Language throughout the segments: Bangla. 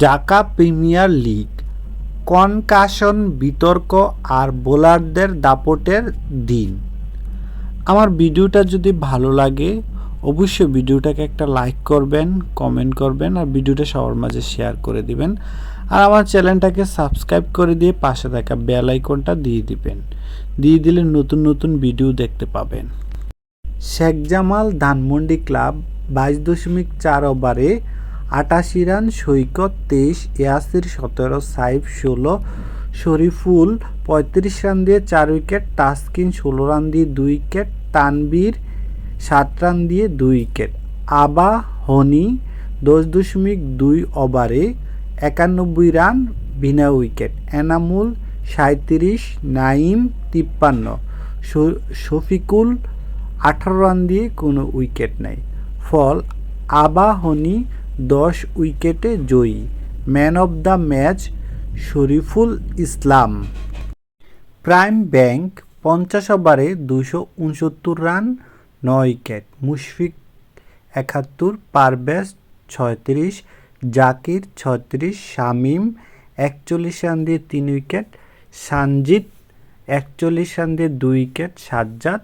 ঢাকা প্রিমিয়ার লিগ কনকাশন বিতর্ক আর বোলারদের দাপটের দিন। আমার ভিডিওটা যদি ভালো লাগে, অবশ্যই ভিডিওটাকে একটা লাইক করবেন, কমেন্ট করবেন আর ভিডিওটা সবার মাঝে শেয়ার করে দিবেন। আর আমার চ্যানেলটাকে সাবস্ক্রাইব করে দিয়ে পাশে থাকা বেল আইকনটা দিয়ে দিবেন। দিয়ে দিলে নতুন নতুন ভিডিও দেখতে পাবেন। শেখ জামাল ধানমন্ডি ক্লাব বাইশ দশমিক চার ওভারে আটাশি রান সৈকত তেইশ ইয়াসির সতেরো, সাইফ ষোলো, শরীফুল পঁয়ত্রিশ রান দিয়ে চার উইকেট, তাসকিন ষোলো রান দিয়ে দুই উইকেট তানবীর সাত রান দিয়ে দুই উইকেট। আবা হনি দশ দশমিক দুই ওভারে একানব্বই রান, বিনা উইকেট। এনামুল সাঁত্রিশ নাইম তিপ্পান্ন। শফিকুল আঠারো রান দিয়ে কোনো উইকেট নেই। ফল আবাহনী দশ উইকেটে জয়ী। Man of the match Shariful Islam. Prime bank পঞ্চাশ ওভারে দুশো উনসত্তর রান, নয় উইকেট। মুশফিক একাত্তর, পারভেজ ছয়ত্রিশ, জাকির ছত্রিশ শামিম একচল্লিশ রান দিয়ে তিন উইকেট সানজিৎ একচল্লিশ রান দিয়ে দুই উইকেট, সাজ্জাদ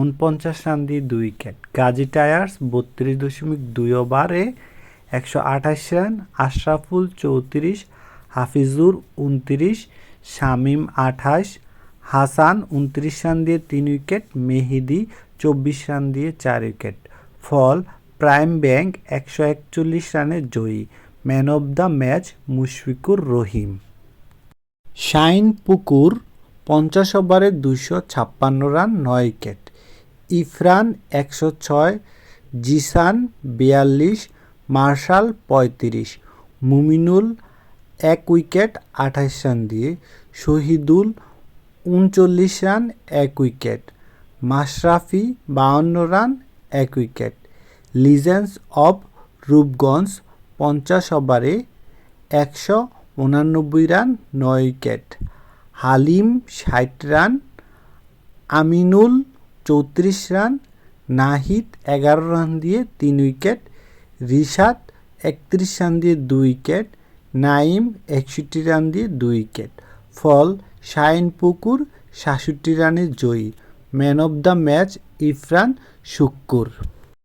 উনপঞ্চাশ রান দিয়ে দুই উইকেট। গাজী টায়ার্স বত্রিশ দশমিক দুই ওভারে একশো আঠাশ রান আশরাফুল চৌত্রিশ, হাফিজুর উনত্রিশ, শামিম আঠাশ, হাসান উনত্রিশ রান দিয়ে তিন উইকেট, মেহেদি চব্বিশ রান দিয়ে চার উইকেট। ফল, প্রাইম ব্যাংক একশো একচল্লিশ রানে জয়ী। Man of the match Mushfiqur Rahim. Shinepukur, পঞ্চাশ ওভারে দুশো ছাপ্পান্ন রান, নয় উইকেট। ইফরান একশো ছয়, জিসান বিয়াল্লিশ মার্শাল পঁয়ত্রিশ। মুমিনুল এক উইকেট আঠাশ রান দিয়ে। শহীদুল উনচল্লিশ রান, এক উইকেট। মাশরাফি বাউন্ন রান, এক উইকেট। লিজেন্স অফ রূপগঞ্জ পঞ্চাশ ওভারে একশো উনানব্বই রান, নয় উইকেট। হালিম ষাট রান, আমিনুল চৌত্রিশ রান, নাহিদ এগারো রান দিয়ে তিন উইকেট। রিশাদ একত্রিশ রান দিয়ে দুই উইকেট নাইম একষট্টি রান দিয়ে দুই উইকেট। ফল, শাইন পুকুর সাতষট্টি রানে জয়ী। Man of the match, ইফরান Shukkur.